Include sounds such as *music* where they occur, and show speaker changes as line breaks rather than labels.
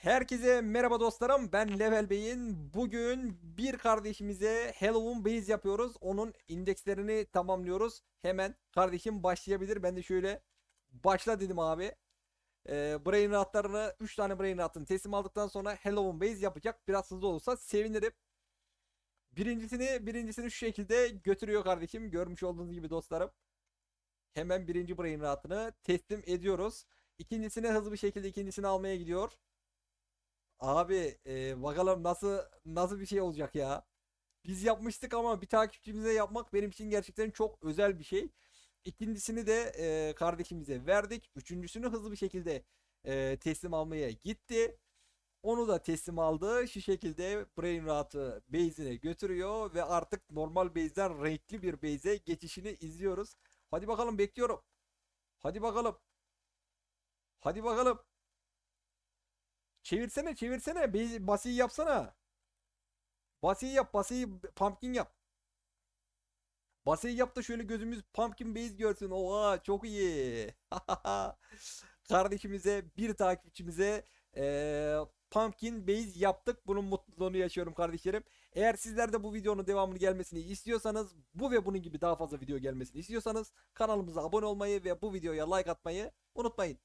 Herkese merhaba dostlarım. Ben Level Bey'in. Bugün bir kardeşimize Halloween base yapıyoruz. Onun indekslerini tamamlıyoruz. Hemen kardeşim başlayabilir. Ben de şöyle başla dedim abi. Ee, brain rotlarını 3 tane brain rot'ını teslim aldıktan sonra Halloween base yapacak. Biraz hızlı olursa sevinirim. Birincisini birincisini şu şekilde götürüyor kardeşim. Görmüş olduğunuz gibi dostlarım. Hemen birinci brain rot'ını teslim ediyoruz. İkincisini hızlı bir şekilde ikincisini almaya gidiyor. Abi e, bakalım nasıl nasıl bir şey olacak ya. Biz yapmıştık ama bir takipçimize yapmak benim için gerçekten çok özel bir şey. İkincisini de e, kardeşimize verdik. Üçüncüsünü hızlı bir şekilde e, teslim almaya gitti. Onu da teslim aldı. Şu şekilde Brain Rot'ı base'ine götürüyor ve artık normal base'den renkli bir base'e geçişini izliyoruz. Hadi bakalım bekliyorum. Hadi bakalım. Hadi bakalım. Çevirsene çevirsene. Basi- Basiyi yapsana. Basiyi yap. Basiyi pumpkin yap. Basiyi yap da şöyle gözümüz pumpkin base görsün. Oha çok iyi. *laughs* Kardeşimize bir takipçimize eee, pumpkin base yaptık. Bunun mutluluğunu yaşıyorum kardeşlerim. Eğer sizler de bu videonun devamını gelmesini istiyorsanız bu ve bunun gibi daha fazla video gelmesini istiyorsanız kanalımıza abone olmayı ve bu videoya like atmayı unutmayın.